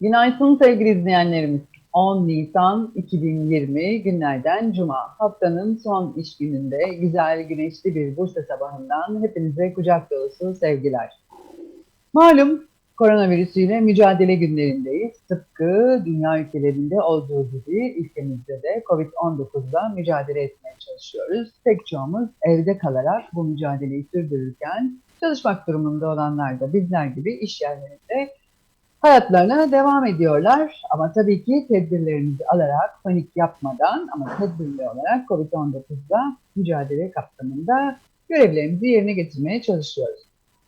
Günaydın sevgili izleyenlerimiz. 10 Nisan 2020 günlerden Cuma. Haftanın son iş gününde güzel güneşli bir Bursa sabahından hepinize kucak dolusu sevgiler. Malum koronavirüsüyle mücadele günlerindeyiz. Tıpkı dünya ülkelerinde olduğu gibi ülkemizde de Covid-19'da mücadele etmeye çalışıyoruz. Pek çoğumuz evde kalarak bu mücadeleyi sürdürürken çalışmak durumunda olanlar da bizler gibi iş yerlerinde hayatlarına devam ediyorlar. Ama tabii ki tedbirlerimizi alarak, panik yapmadan ama tedbirli olarak COVID-19'da mücadele kapsamında görevlerimizi yerine getirmeye çalışıyoruz.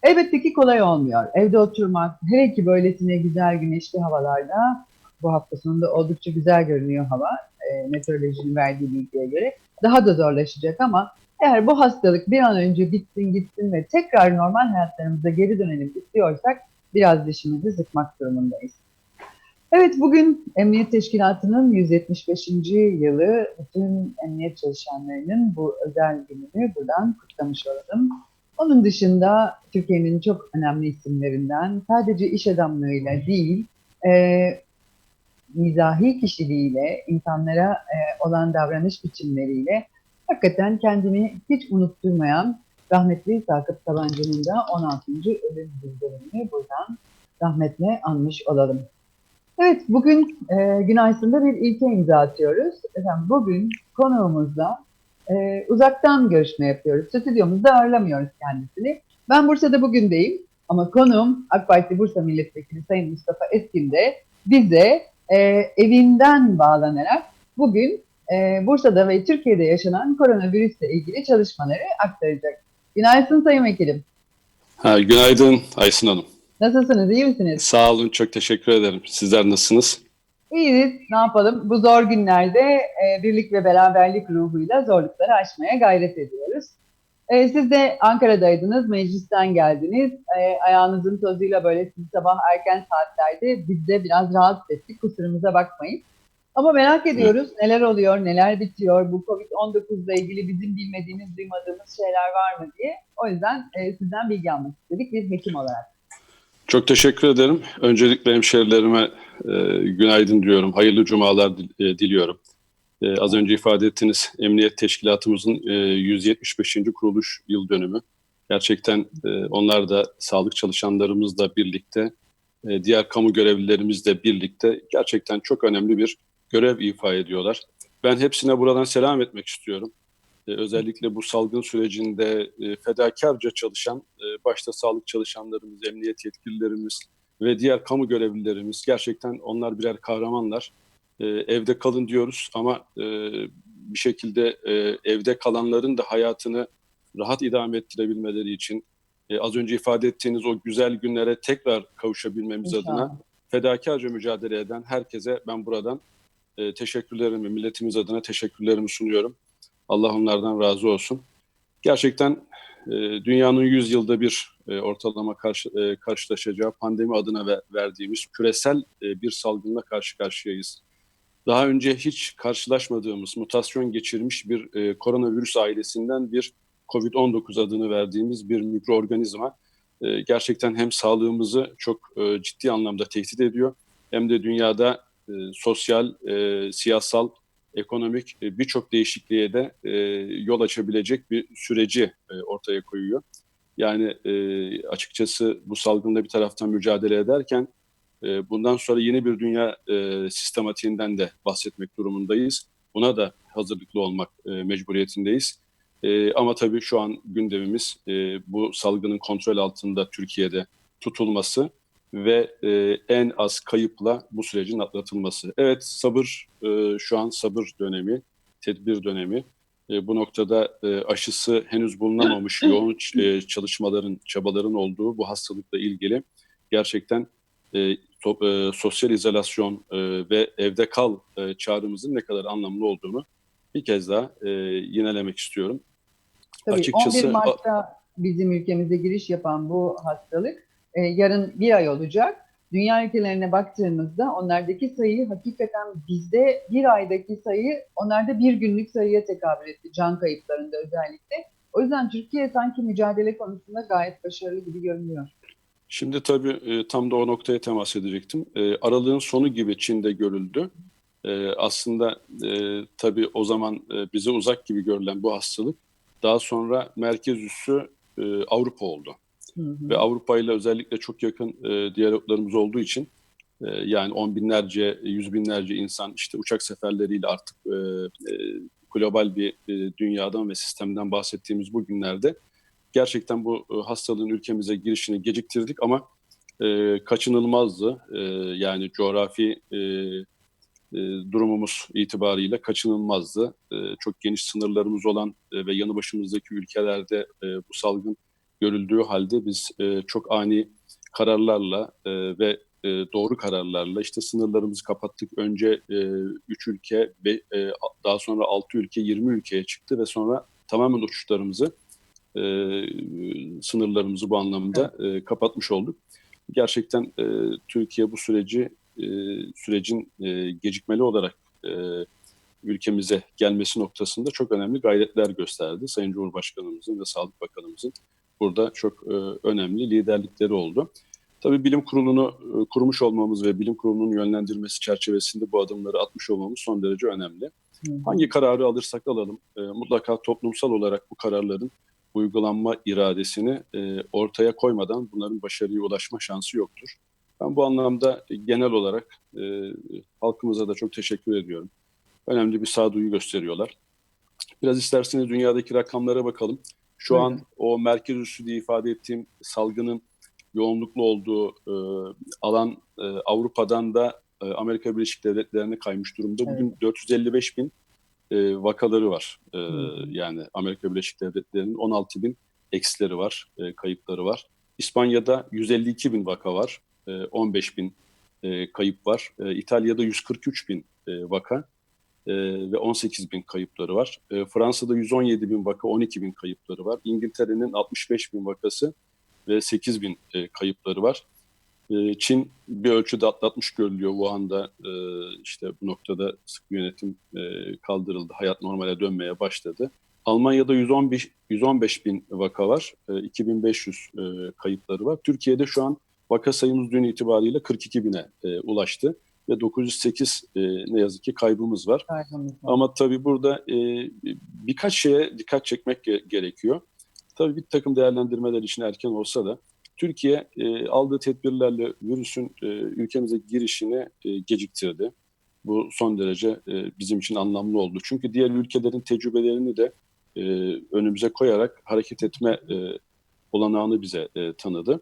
Elbette ki kolay olmuyor. Evde oturmak, hele ki böylesine güzel güneşli havalarda, bu hafta sonunda oldukça güzel görünüyor hava, e, meteorolojinin verdiği bilgiye göre, daha da zorlaşacak ama eğer bu hastalık bir an önce bitsin gitsin ve tekrar normal hayatlarımıza geri dönelim istiyorsak biraz dişimizi sıkmak durumundayız. Evet bugün Emniyet Teşkilatı'nın 175. yılı bütün emniyet çalışanlarının bu özel gününü buradan kutlamış olalım. Onun dışında Türkiye'nin çok önemli isimlerinden sadece iş adamlarıyla değil, e, mizahi kişiliğiyle, insanlara e, olan davranış biçimleriyle hakikaten kendini hiç unutturmayan rahmetli Sakıp Sabancı'nın da 16. ölüm bildirimini buradan rahmetle anmış olalım. Evet, bugün e, Günaysın'da bir ilke imza atıyoruz. Efendim, bugün konuğumuzla e, uzaktan görüşme yapıyoruz. Stüdyomuzda ağırlamıyoruz kendisini. Ben Bursa'da bugündeyim ama konuğum AK Parti Bursa Milletvekili Sayın Mustafa Eskin de bize e, evinden bağlanarak bugün e, Bursa'da ve Türkiye'de yaşanan koronavirüsle ilgili çalışmaları aktaracak. Günaydın Sayın Vekilim. Ha, günaydın Aysun Hanım. Nasılsınız, iyi misiniz? Sağ olun, çok teşekkür ederim. Sizler nasılsınız? İyiyiz, ne yapalım? Bu zor günlerde e, birlik ve beraberlik ruhuyla zorlukları aşmaya gayret ediyoruz. E, siz de Ankara'daydınız, meclisten geldiniz. E, ayağınızın tozuyla böyle sizi sabah erken saatlerde biz de biraz rahatsız ettik, kusurumuza bakmayın. Ama merak ediyoruz neler oluyor, neler bitiyor, bu Covid-19 ile ilgili bizim bilmediğimiz, duymadığımız şeyler var mı diye. O yüzden e, sizden bilgi almak istedik bir hekim olarak. Çok teşekkür ederim. Öncelikle hemşerilerime e, günaydın diyorum. Hayırlı cumalar dil, e, diliyorum. E, az önce ifade ettiniz Emniyet Teşkilatımızın e, 175. kuruluş yıl dönümü. Gerçekten e, onlar da sağlık çalışanlarımızla birlikte, e, diğer kamu görevlilerimizle birlikte gerçekten çok önemli bir görev ifa ediyorlar. Ben hepsine buradan selam etmek istiyorum. Ee, özellikle bu salgın sürecinde e, fedakarca çalışan, e, başta sağlık çalışanlarımız, emniyet yetkililerimiz ve diğer kamu görevlilerimiz gerçekten onlar birer kahramanlar. E, evde kalın diyoruz ama e, bir şekilde e, evde kalanların da hayatını rahat idame ettirebilmeleri için e, az önce ifade ettiğiniz o güzel günlere tekrar kavuşabilmemiz İnşallah. adına fedakarca mücadele eden herkese ben buradan e, teşekkürlerimi, milletimiz adına teşekkürlerimi sunuyorum. Allah onlardan razı olsun. Gerçekten e, dünyanın 100 yılda bir e, ortalama karşı, e, karşılaşacağı pandemi adına ve, verdiğimiz küresel e, bir salgınla karşı karşıyayız. Daha önce hiç karşılaşmadığımız mutasyon geçirmiş bir e, koronavirüs ailesinden bir COVID-19 adını verdiğimiz bir mikroorganizma e, gerçekten hem sağlığımızı çok e, ciddi anlamda tehdit ediyor hem de dünyada e, sosyal, e, siyasal, ekonomik e, birçok değişikliğe de e, yol açabilecek bir süreci e, ortaya koyuyor. Yani e, açıkçası bu salgınla bir taraftan mücadele ederken e, bundan sonra yeni bir dünya e, sistematiğinden de bahsetmek durumundayız. Buna da hazırlıklı olmak e, mecburiyetindeyiz. E, ama tabii şu an gündemimiz e, bu salgının kontrol altında Türkiye'de tutulması ve e, en az kayıpla bu sürecin atlatılması. Evet sabır e, şu an sabır dönemi, tedbir dönemi. E, bu noktada e, aşısı henüz bulunamamış yoğun e, çalışmaların, çabaların olduğu bu hastalıkla ilgili gerçekten e, to, e, sosyal izolasyon e, ve evde kal e, çağrımızın ne kadar anlamlı olduğunu bir kez daha e, yinelemek istiyorum. Tabii Açıkçası- 11 Mart'ta bizim ülkemize giriş yapan bu hastalık e, yarın bir ay olacak. Dünya ülkelerine baktığımızda onlardaki sayı hakikaten bizde bir aydaki sayı onlarda bir günlük sayıya tekabül etti can kayıplarında özellikle. O yüzden Türkiye sanki mücadele konusunda gayet başarılı gibi görünüyor. Şimdi tabii e, tam da o noktaya temas edecektim. E, aralığın sonu gibi Çin'de görüldü. E, aslında e, tabii o zaman bize uzak gibi görülen bu hastalık daha sonra merkez üssü Avrupa oldu. Ve Avrupa ile özellikle çok yakın e, diyaloglarımız olduğu için e, yani on binlerce, yüz binlerce insan işte uçak seferleriyle artık e, e, global bir e, dünyadan ve sistemden bahsettiğimiz bu günlerde gerçekten bu e, hastalığın ülkemize girişini geciktirdik ama e, kaçınılmazdı. E, yani coğrafi e, e, durumumuz itibariyle kaçınılmazdı. E, çok geniş sınırlarımız olan e, ve yanı başımızdaki ülkelerde bu salgın görüldüğü halde biz e, çok ani kararlarla e, ve e, doğru kararlarla işte sınırlarımızı kapattık. Önce 3 ülke ve e, daha sonra 6 ülke 20 ülkeye çıktı ve sonra tamamen uçuşlarımızı e, sınırlarımızı bu anlamda e, kapatmış olduk. Gerçekten e, Türkiye bu süreci e, sürecin e, gecikmeli olarak e, ülkemize gelmesi noktasında çok önemli gayretler gösterdi. Sayın Cumhurbaşkanımızın ve Sağlık Bakanımızın burada çok e, önemli liderlikleri oldu. Tabii bilim kurulunu e, kurmuş olmamız ve bilim kurulunun yönlendirmesi çerçevesinde bu adımları atmış olmamız son derece önemli. Hı. Hangi kararı alırsak alalım e, mutlaka toplumsal olarak bu kararların uygulanma iradesini e, ortaya koymadan bunların başarıya ulaşma şansı yoktur. Ben bu anlamda genel olarak e, halkımıza da çok teşekkür ediyorum. Önemli bir sağduyu gösteriyorlar. Biraz isterseniz dünyadaki rakamlara bakalım. Şu an o merkez üssü diye ifade ettiğim salgının yoğunluklu olduğu e, alan e, Avrupa'dan da e, Amerika Birleşik Devletleri'ne kaymış durumda. Bugün 455 bin e, vakaları var. E, yani Amerika Birleşik Devletleri'nin 16 bin eksileri var, e, kayıpları var. İspanya'da 152 bin vaka var, e, 15 bin e, kayıp var. E, İtalya'da 143 bin e, vaka e, ve 18 bin kayıpları var. E, Fransa'da 117 bin vaka, 12 bin kayıpları var. İngiltere'nin 65 bin vakası ve 8 bin e, kayıpları var. Çin bir ölçüde atlatmış görülüyor. Wuhan'da e, işte bu noktada sık yönetim kaldırıldı. Hayat normale dönmeye başladı. Almanya'da 115, 115 bin vaka var. E, 2500 e, kayıpları var. Türkiye'de şu an vaka sayımız dün itibariyle 42 bine ulaştı. Ve 908 e, ne yazık ki kaybımız var. Kaygımız var. Ama tabii burada e, birkaç şeye dikkat çekmek ge- gerekiyor. Tabii bir takım değerlendirmeler için erken olsa da Türkiye e, aldığı tedbirlerle virüsün e, ülkemize girişini e, geciktirdi. Bu son derece e, bizim için anlamlı oldu. Çünkü diğer ülkelerin tecrübelerini de e, önümüze koyarak hareket etme e, olanağını bize e, tanıdı.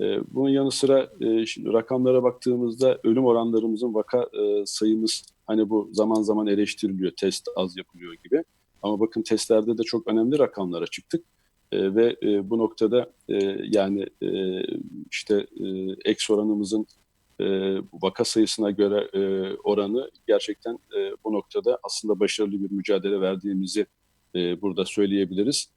E, bunun yanı sıra e, şimdi rakamlara baktığımızda ölüm oranlarımızın vaka e, sayımız hani bu zaman zaman eleştiriliyor, test az yapılıyor gibi. Ama bakın testlerde de çok önemli rakamlara çıktık. E, ve bu noktada yani işte eks oranımızın vaka sayısına göre oranı gerçekten bu noktada aslında başarılı bir mücadele verdiğimizi burada söyleyebiliriz.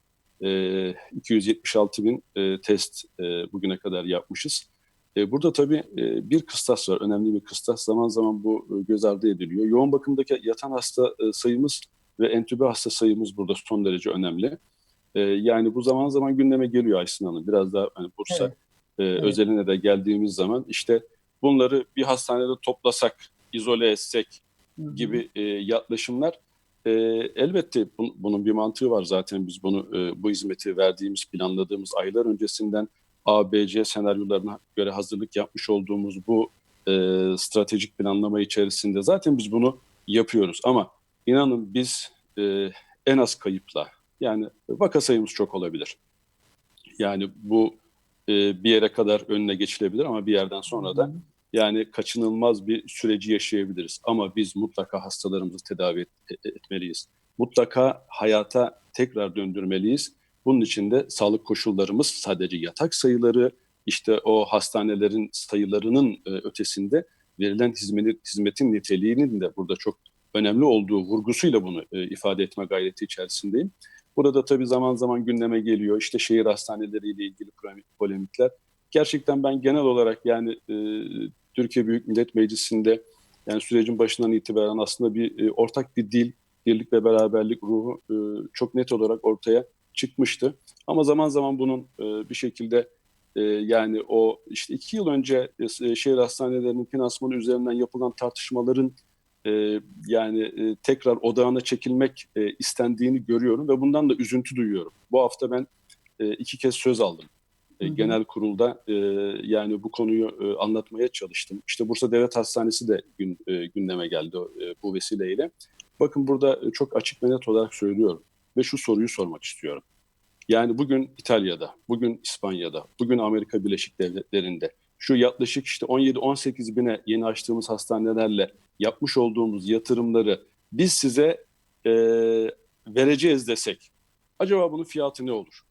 E, 276 bin e, test e, bugüne kadar yapmışız. E, burada tabii e, bir kıstas var, önemli bir kıstas. Zaman zaman bu e, göz ardı ediliyor. Yoğun bakımdaki yatan hasta e, sayımız ve entübe hasta sayımız burada son derece önemli. E, yani bu zaman zaman gündeme geliyor Aysin Hanım. Biraz daha hani Bursa Evet. e, özeline de geldiğimiz zaman işte bunları bir hastanede toplasak, izole etsek gibi e, yaklaşımlar e, elbette bun- bunun bir mantığı var zaten. Biz bunu e, bu hizmeti verdiğimiz planladığımız aylar öncesinden A, B, C senaryolarına göre hazırlık yapmış olduğumuz bu e, stratejik planlama içerisinde zaten biz bunu yapıyoruz. Ama inanın biz e, en az kayıpla yani vaka sayımız çok olabilir. Yani bu e, bir yere kadar önüne geçilebilir ama bir yerden sonra da yani kaçınılmaz bir süreci yaşayabiliriz. Ama biz mutlaka hastalarımızı tedavi et- e- etmeliyiz. Mutlaka hayata tekrar döndürmeliyiz. Bunun için de sağlık koşullarımız sadece yatak sayıları, işte o hastanelerin sayılarının e, ötesinde verilen hizmetin, hizmetin niteliğinin de burada çok önemli olduğu vurgusuyla bunu e, ifade etme gayreti içerisindeyim. Burada tabii zaman zaman gündeme geliyor işte şehir hastaneleriyle ilgili polemi- polemikler. Gerçekten ben genel olarak yani Türkiye Büyük Millet Meclisi'nde yani sürecin başından itibaren aslında bir e, ortak bir dil, birlik ve beraberlik ruhu e, çok net olarak ortaya çıkmıştı. Ama zaman zaman bunun e, bir şekilde e, yani o işte iki yıl önce e, şehir hastanelerinin finansmanı üzerinden yapılan tartışmaların e, yani e, tekrar odağına çekilmek e, istendiğini görüyorum ve bundan da üzüntü duyuyorum. Bu hafta ben e, iki kez söz aldım. Genel kurulda e, yani bu konuyu e, anlatmaya çalıştım. İşte Bursa Devlet Hastanesi de gün, e, gündeme geldi e, bu vesileyle. Bakın burada e, çok açık ve net olarak söylüyorum ve şu soruyu sormak istiyorum. Yani bugün İtalya'da, bugün İspanya'da, bugün Amerika Birleşik Devletleri'nde şu yaklaşık işte 17-18 bine yeni açtığımız hastanelerle yapmış olduğumuz yatırımları biz size e, vereceğiz desek acaba bunun fiyatı ne olur?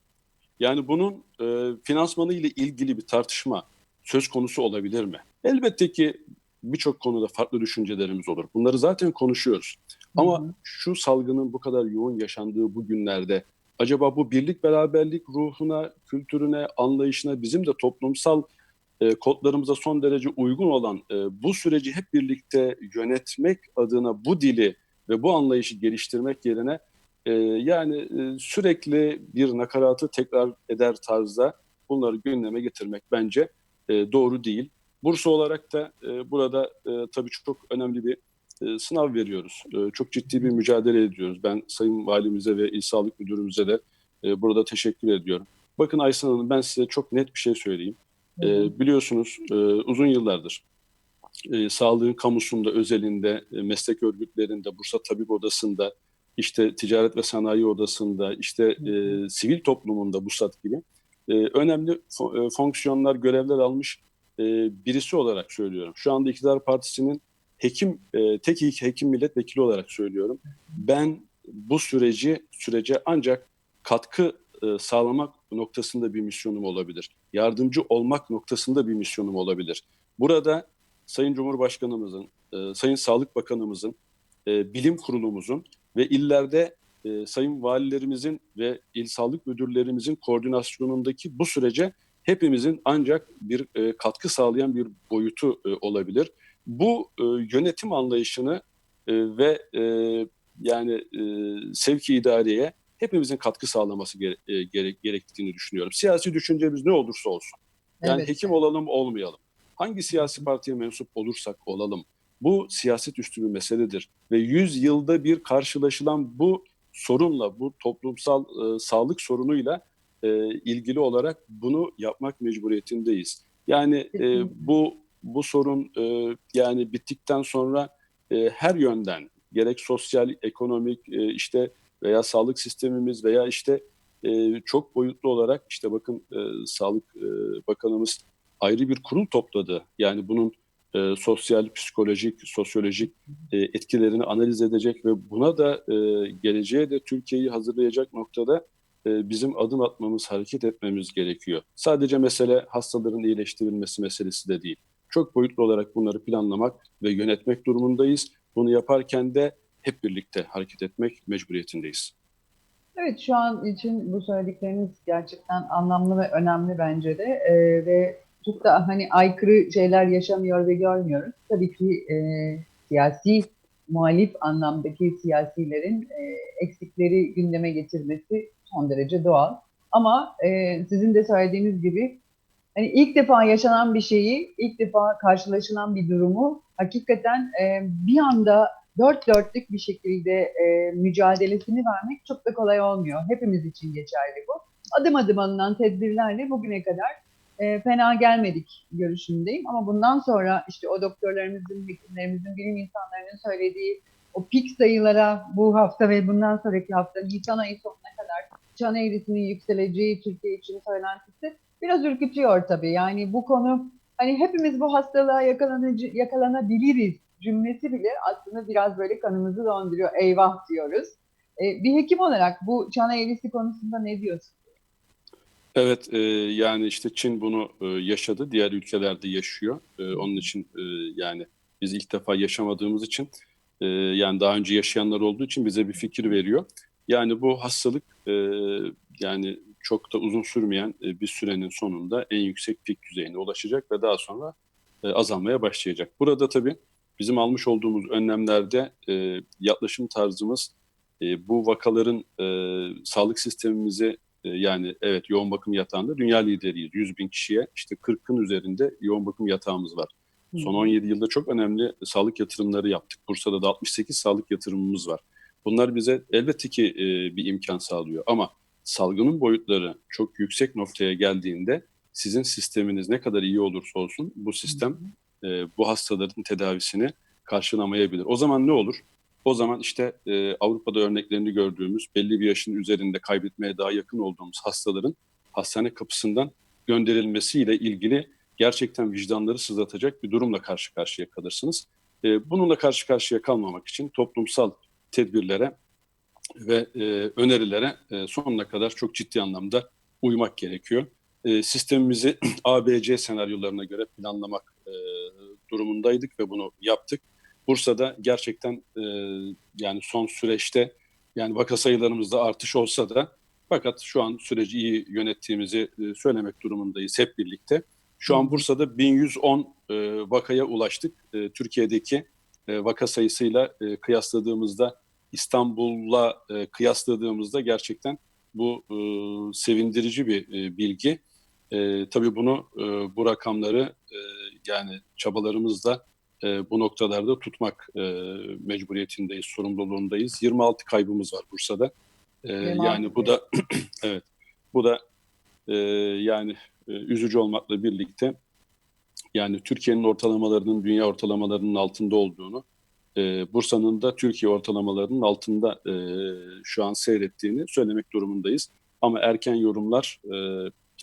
Yani bunun e, finansmanı ile ilgili bir tartışma söz konusu olabilir mi? Elbette ki birçok konuda farklı düşüncelerimiz olur. Bunları zaten konuşuyoruz. Ama Hı hı. şu salgının bu kadar yoğun yaşandığı bu günlerde acaba bu birlik beraberlik ruhuna, kültürüne, anlayışına bizim de toplumsal e, kodlarımıza son derece uygun olan e, bu süreci hep birlikte yönetmek adına bu dili ve bu anlayışı geliştirmek yerine e, yani e, sürekli bir nakaratı tekrar eder tarzda bunları gündeme getirmek bence e, doğru değil. Bursa olarak da e, burada e, tabii çok önemli bir e, sınav veriyoruz. E, çok ciddi bir mücadele ediyoruz. Ben Sayın Valimize ve İl Sağlık Müdürümüze de e, burada teşekkür ediyorum. Bakın Aysun Hanım ben size çok net bir şey söyleyeyim. E, biliyorsunuz e, uzun yıllardır e, sağlığın kamusunda, özelinde, e, meslek örgütlerinde, Bursa Tabip Odası'nda, işte Ticaret ve Sanayi Odası'nda, işte e, sivil toplumunda Bursat gibi e, önemli fo- e, fonksiyonlar, görevler almış e, birisi olarak söylüyorum. Şu anda İktidar Partisi'nin hekim, e, tek ilk hekim milletvekili olarak söylüyorum. Ben bu süreci sürece ancak katkı e, sağlamak noktasında bir misyonum olabilir. Yardımcı olmak noktasında bir misyonum olabilir. Burada Sayın Cumhurbaşkanımızın, e, Sayın Sağlık Bakanımızın, e, bilim kurulumuzun ve illerde e, sayın valilerimizin ve il sağlık müdürlerimizin koordinasyonundaki bu sürece hepimizin ancak bir e, katkı sağlayan bir boyutu e, olabilir. Bu e, yönetim anlayışını e, ve e, yani e, sevki idareye hepimizin katkı sağlaması gere- e, gerek- gerektiğini düşünüyorum. Siyasi düşüncemiz ne olursa olsun. Yani Evet. hekim olalım olmayalım. Hangi siyasi partiye mensup olursak olalım. Bu siyaset üstü bir meseledir. Ve 100 yılda bir karşılaşılan bu sorunla, bu toplumsal e, sağlık sorunuyla e, ilgili olarak bunu yapmak mecburiyetindeyiz. Yani e, bu bu sorun e, yani bittikten sonra e, her yönden gerek sosyal, ekonomik e, işte veya sağlık sistemimiz veya işte e, çok boyutlu olarak işte bakın e, Sağlık e, Bakanımız ayrı bir kurul topladı. Yani bunun e, sosyal, psikolojik, sosyolojik e, etkilerini analiz edecek ve buna da e, geleceğe de Türkiye'yi hazırlayacak noktada e, bizim adım atmamız, hareket etmemiz gerekiyor. Sadece mesele hastaların iyileştirilmesi meselesi de değil. Çok boyutlu olarak bunları planlamak ve yönetmek durumundayız. Bunu yaparken de hep birlikte hareket etmek mecburiyetindeyiz. Evet şu an için bu söyledikleriniz gerçekten anlamlı ve önemli bence de Ee, ve çok da hani aykırı şeyler yaşamıyor ve görmüyoruz. Tabii ki e, siyasi muhalif anlamdaki siyasilerin e, eksikleri gündeme getirmesi son derece doğal. Ama e, sizin de söylediğiniz gibi hani ilk defa yaşanan bir şeyi, ilk defa karşılaşılan bir durumu hakikaten e, bir anda dört dörtlük bir şekilde e, mücadelesini vermek çok da kolay olmuyor. Hepimiz için geçerli bu. Adım adım alınan tedbirlerle bugüne kadar e, fena gelmedik görüşündeyim. Ama bundan sonra işte o doktorlarımızın, hekimlerimizin, bilim insanlarının söylediği o pik sayılara bu hafta ve bundan sonraki hafta Nisan ayı sonuna kadar çan eğrisinin yükseleceği Türkiye için söylentisi biraz ürkütüyor tabii. Yani bu konu hani hepimiz bu hastalığa yakalanıcı, yakalanabiliriz cümlesi bile aslında biraz böyle kanımızı donduruyor. Eyvah diyoruz. E, bir hekim olarak bu çan eğrisi konusunda ne diyorsun? Evet, e, yani işte Çin bunu e, yaşadı, diğer ülkelerde yaşıyor. E, onun için e, yani biz ilk defa yaşamadığımız için, e, yani daha önce yaşayanlar olduğu için bize bir fikir veriyor. Yani bu hastalık e, yani çok da uzun sürmeyen e, bir sürenin sonunda en yüksek pik düzeyine ulaşacak ve daha sonra e, azalmaya başlayacak. Burada tabii bizim almış olduğumuz önlemlerde e, yaklaşım tarzımız e, bu vakaların e, sağlık sistemimize e, yani evet yoğun bakım yatağında dünya lideriyiz. 100 bin kişiye işte 40'ın üzerinde yoğun bakım yatağımız var. Son 17 yılda çok önemli sağlık yatırımları yaptık. Bursa'da da 68 sağlık yatırımımız var. Bunlar bize elbette ki e, bir imkan sağlıyor ama salgının boyutları çok yüksek noktaya geldiğinde sizin sisteminiz ne kadar iyi olursa olsun bu sistem e, bu hastaların tedavisini karşılamayabilir. O zaman ne olur? O zaman işte e, Avrupa'da örneklerini gördüğümüz belli bir yaşın üzerinde kaybetmeye daha yakın olduğumuz hastaların hastane kapısından gönderilmesiyle ilgili gerçekten vicdanları sızlatacak bir durumla karşı karşıya kalırsınız. E, bununla karşı karşıya kalmamak için toplumsal tedbirlere ve e, önerilere e, sonuna kadar çok ciddi anlamda uymak gerekiyor. E, sistemimizi ABC senaryolarına göre planlamak e, durumundaydık ve bunu yaptık. Bursa'da gerçekten e, yani son süreçte yani vaka sayılarımızda artış olsa da fakat şu an süreci iyi yönettiğimizi e, söylemek durumundayız hep birlikte. Şu an Bursa'da 1110 e, vakaya ulaştık. E, Türkiye'deki e, vaka sayısıyla e, kıyasladığımızda İstanbul'la e, kıyasladığımızda gerçekten bu e, sevindirici bir e, bilgi. E, tabii bunu e, bu rakamları e, yani çabalarımızla e, bu noktalarda tutmak e, mecburiyetindeyiz, sorumluluğundayız. 26 kaybımız var Bursa'da. E, 26 yani bu da evet bu da e, yani e, üzücü olmakla birlikte yani Türkiye'nin ortalamalarının dünya ortalamalarının altında olduğunu, e, Bursa'nın da Türkiye ortalamalarının altında e, şu an seyrettiğini söylemek durumundayız. Ama erken yorumlar e,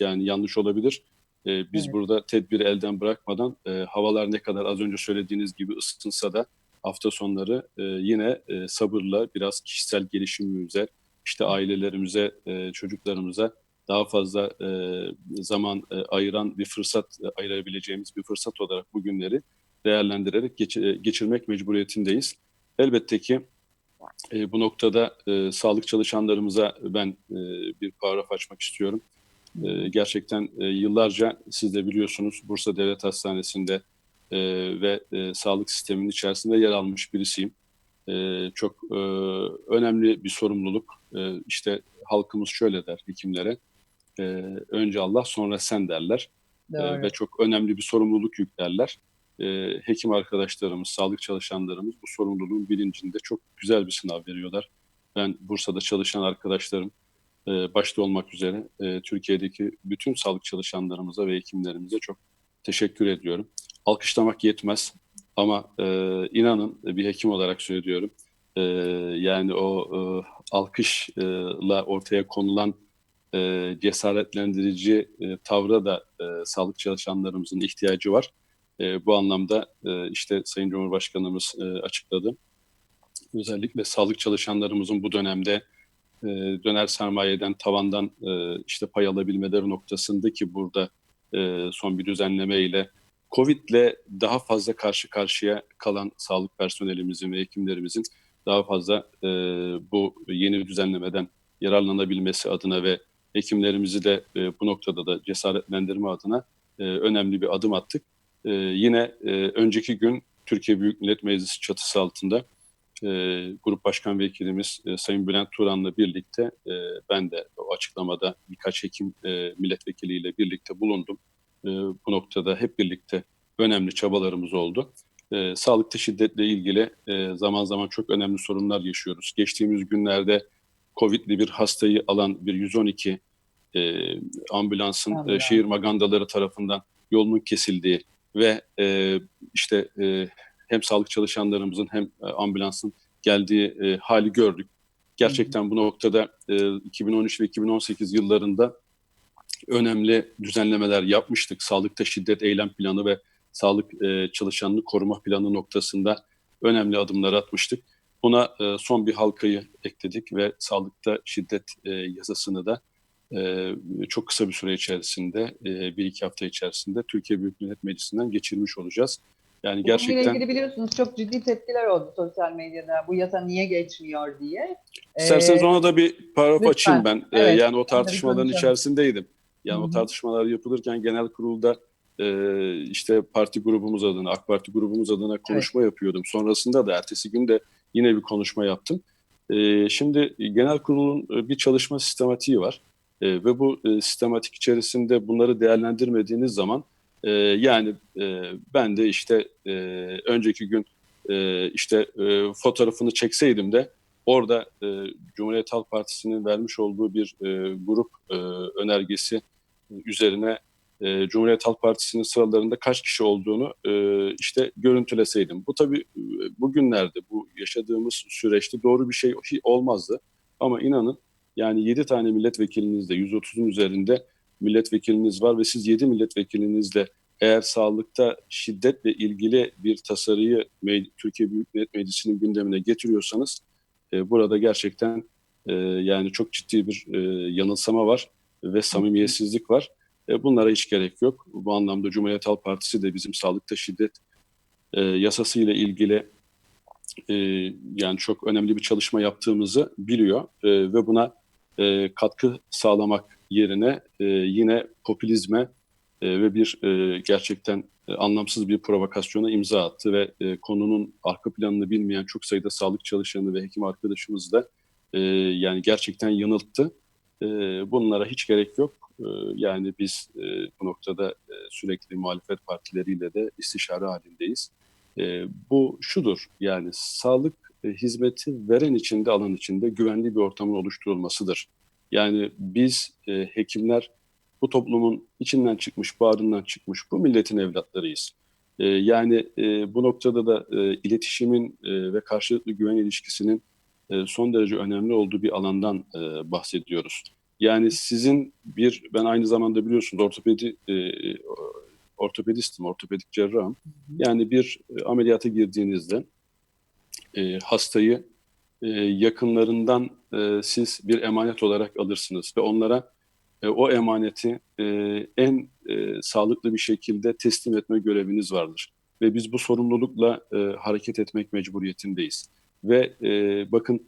yani yanlış olabilir. E, biz Evet. burada tedbiri elden bırakmadan e, havalar ne kadar az önce söylediğiniz gibi ısıtınsa da hafta sonları e, yine e, sabırla biraz kişisel gelişimimize, işte ailelerimize, e, çocuklarımıza daha fazla e, zaman e, ayıran bir fırsat e, ayırabileceğimiz bir fırsat olarak bu günleri değerlendirerek geç- e, geçirmek mecburiyetindeyiz. Elbette ki e, bu noktada e, sağlık çalışanlarımıza ben e, bir paragraf açmak istiyorum. E, gerçekten e, yıllarca siz de biliyorsunuz Bursa Devlet Hastanesi'nde e, ve e, sağlık sisteminin içerisinde yer almış birisiyim. E, çok e, önemli bir sorumluluk. E, işte halkımız şöyle der hekimlere, e, önce Allah sonra sen derler E, ve çok önemli bir sorumluluk yüklerler. E, hekim arkadaşlarımız, sağlık çalışanlarımız bu sorumluluğun bilincinde çok güzel bir sınav veriyorlar. Ben Bursa'da çalışan arkadaşlarım, e, başta olmak üzere e, Türkiye'deki bütün sağlık çalışanlarımıza ve hekimlerimize çok teşekkür ediyorum. Alkışlamak yetmez ama e, inanın bir hekim olarak söylüyorum. E, yani o e, alkışla ortaya konulan e, cesaretlendirici e, tavra da e, sağlık çalışanlarımızın ihtiyacı var. E, bu anlamda e, işte Sayın Cumhurbaşkanımız e, açıkladı. Özellikle sağlık çalışanlarımızın bu dönemde e, döner sermayeden tavandan e, işte pay alabilmeleri noktasındaki burada e, son bir düzenleme ile Covid'le daha fazla karşı karşıya kalan sağlık personelimizin ve hekimlerimizin daha fazla e, bu yeni düzenlemeden yararlanabilmesi adına ve hekimlerimizi de bu noktada da cesaretlendirme adına önemli bir adım attık. Yine önceki gün Türkiye Büyük Millet Meclisi çatısı altında e, Grup Başkan Vekilimiz e, Sayın Bülent Turan'la birlikte e, ben de o açıklamada birkaç hekim e, milletvekiliyle birlikte bulundum. E, bu noktada hep birlikte önemli çabalarımız oldu. E, sağlıkta şiddetle ilgili e, zaman zaman çok önemli sorunlar yaşıyoruz. Geçtiğimiz günlerde COVID'li bir hastayı alan bir 112 e, ambulansın e, şehir magandaları tarafından yolunun kesildiği ve e, işte e, hem sağlık çalışanlarımızın hem e, ambulansın geldiği e, hali gördük. Gerçekten bu noktada e, 2013 ve 2018 yıllarında önemli düzenlemeler yapmıştık. Sağlıkta şiddet eylem planı ve sağlık e, çalışanını koruma planı noktasında önemli adımlar atmıştık. Buna e, son bir halkayı ekledik ve sağlıkta şiddet e, yasasını da e, çok kısa bir süre içerisinde, e, bir iki hafta içerisinde Türkiye Büyük Millet Meclisi'nden geçirmiş olacağız. Yani Bununla gerçekten ilgili biliyorsunuz çok ciddi tepkiler oldu sosyal medyada. Bu yasa niye geçmiyor diye. isterseniz Ee, ona da bir lütfen. açayım ben. E, Evet, yani o tartışmaların içerisindeydim. Yani Hı o tartışmalar yapılırken genel kurulda e, işte parti grubumuz adına, AK Parti grubumuz adına konuşma yapıyordum. Sonrasında da ertesi gün de yine bir konuşma yaptım. E, şimdi genel kurulun e, bir çalışma sistematiği var. E, ve bu e, sistematik içerisinde bunları değerlendirmediğiniz zaman e, yani e, ben de işte e, önceki gün e, işte e, fotoğrafını çekseydim de orada e, Cumhuriyet Halk Partisi'nin vermiş olduğu bir e, grup e, önergesi üzerine e, Cumhuriyet Halk Partisi'nin sıralarında kaç kişi olduğunu e, işte görüntüleseydim. Bu tabii e, bugünlerde bu yaşadığımız süreçte doğru bir şey olmazdı. Ama inanın yani 7 tane milletvekilinizde 130'un üzerinde milletvekiliniz var ve siz 7 milletvekilinizle eğer sağlıkta şiddetle ilgili bir tasarıyı Türkiye Büyük Millet Meclisi'nin gündemine getiriyorsanız e, burada gerçekten e, yani çok ciddi bir e, yanılsama var ve samimiyetsizlik var. E, bunlara hiç gerek yok. Bu anlamda Cumhuriyet Halk Partisi de bizim sağlıkta şiddet e, yasası ile ilgili e, yani çok önemli bir çalışma yaptığımızı biliyor e, ve buna e, katkı sağlamak yerine e, yine popülizme e, ve bir e, gerçekten e, anlamsız bir provokasyona imza attı ve e, konunun arka planını bilmeyen çok sayıda sağlık çalışanı ve hekim arkadaşımız da e, yani gerçekten yanılttı. E, bunlara hiç gerek yok. E, yani biz e, bu noktada e, sürekli muhalefet partileriyle de istişare halindeyiz. E, bu şudur yani sağlık e, hizmeti veren içinde alan içinde güvenli bir ortamın oluşturulmasıdır. Yani biz e, hekimler bu toplumun içinden çıkmış, bağrından çıkmış bu milletin evlatlarıyız. E, yani e, bu noktada da e, iletişimin e, ve karşılıklı güven ilişkisinin e, son derece önemli olduğu bir alandan e, bahsediyoruz. Yani sizin bir, ben aynı zamanda biliyorsunuz ortopedi e, ortopedistim, ortopedik cerrahım. Yani bir e, ameliyata girdiğinizde e, hastayı e, yakınlarından e, siz bir emanet olarak alırsınız ve onlara e, o emaneti en sağlıklı bir şekilde teslim etme göreviniz vardır. Ve biz bu sorumlulukla hareket etmek mecburiyetindeyiz. Ve bakın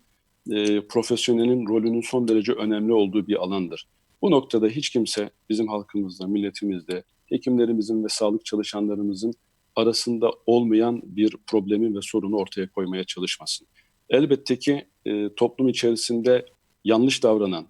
profesyonelin rolünün son derece önemli olduğu bir alandır. Bu noktada hiç kimse bizim halkımızda, milletimizde, hekimlerimizin ve sağlık çalışanlarımızın arasında olmayan bir problemi ve sorunu ortaya koymaya çalışmasın. Elbette ki e, toplum içerisinde yanlış davranan,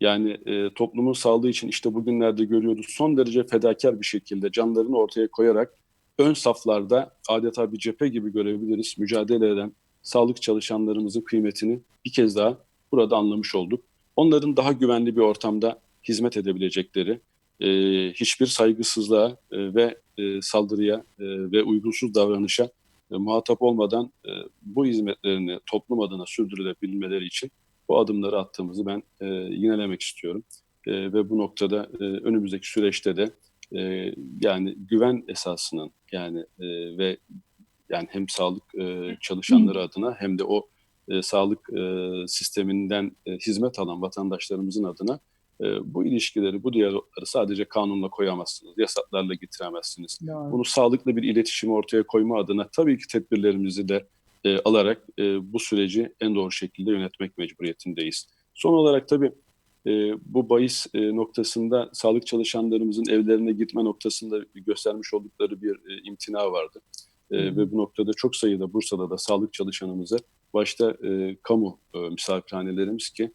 yani e, toplumun sağlığı için işte bugünlerde görüyoruz son derece fedakar bir şekilde canlarını ortaya koyarak ön saflarda adeta bir cephe gibi görebiliriz. Mücadele eden sağlık çalışanlarımızın kıymetini bir kez daha burada anlamış olduk. Onların daha güvenli bir ortamda hizmet edebilecekleri, e, hiçbir saygısızlığa e, ve e, saldırıya e, ve uygunsuz davranışa e, muhatap olmadan e, bu hizmetlerini toplum adına sürdürülebilmeleri için bu adımları attığımızı ben e, yinelemek istiyorum. E, ve bu noktada e, önümüzdeki süreçte de e, yani güven esasının yani e, ve yani hem sağlık e, çalışanları adına hem de o e, sağlık e, sisteminden e, hizmet alan vatandaşlarımızın adına e, bu ilişkileri, bu diyalogları sadece kanunla koyamazsınız, yasaklarla getiremezsiniz. Doğru. Bunu sağlıklı bir iletişim ortaya koyma adına tabii ki tedbirlerimizi de e, alarak e, bu süreci en doğru şekilde yönetmek mecburiyetindeyiz. Son olarak tabii e, bu bahis e, noktasında sağlık çalışanlarımızın evlerine gitme noktasında göstermiş oldukları bir e, imtina vardı. E, ve bu noktada çok sayıda Bursa'da da sağlık çalışanımıza başta e, kamu e, misafirhanelerimiz ki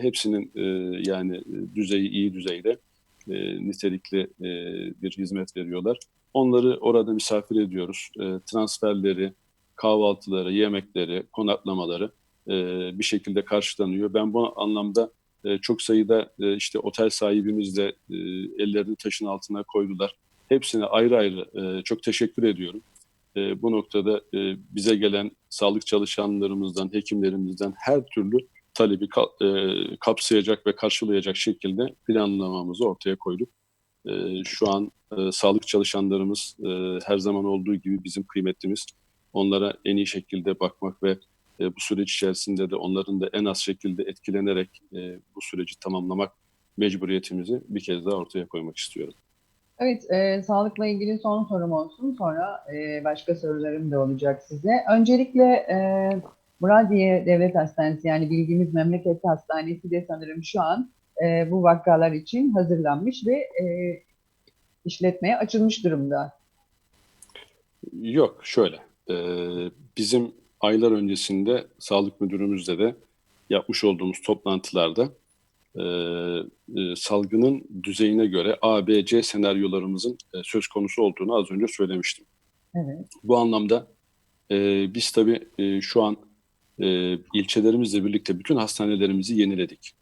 hepsinin e, yani e, düzeyi iyi düzeyde e, nitelikli e, bir hizmet veriyorlar. Onları orada misafir ediyoruz. E, transferleri, kahvaltıları, yemekleri, konaklamaları e, bir şekilde karşılanıyor. Ben bu anlamda e, çok sayıda e, işte otel sahibimiz de e, ellerini taşın altına koydular. Hepsine ayrı ayrı e, çok teşekkür ediyorum. E, bu noktada e, bize gelen sağlık çalışanlarımızdan, hekimlerimizden her türlü talebi ka- e, kapsayacak ve karşılayacak şekilde planlamamızı ortaya koyduk. E, şu an e, sağlık çalışanlarımız e, her zaman olduğu gibi bizim kıymetlimiz. Onlara en iyi şekilde bakmak ve e, bu süreç içerisinde de onların da en az şekilde etkilenerek e, bu süreci tamamlamak mecburiyetimizi bir kez daha ortaya koymak istiyorum. Evet, e, sağlıkla ilgili son sorum olsun. Sonra e, başka sorularım da olacak size. Öncelikle e, Muradiye Devlet Hastanesi yani bildiğimiz memleket hastanesi de sanırım şu an e, bu vakalar için hazırlanmış ve e, işletmeye açılmış durumda. Yok, şöyle. e, bizim aylar öncesinde sağlık müdürümüzle de yapmış olduğumuz toplantılarda e, e, salgının düzeyine göre A, B, C senaryolarımızın e, söz konusu olduğunu az önce söylemiştim. Evet. Bu anlamda e, biz tabii e, şu an e, ilçelerimizle birlikte bütün hastanelerimizi yeniledik.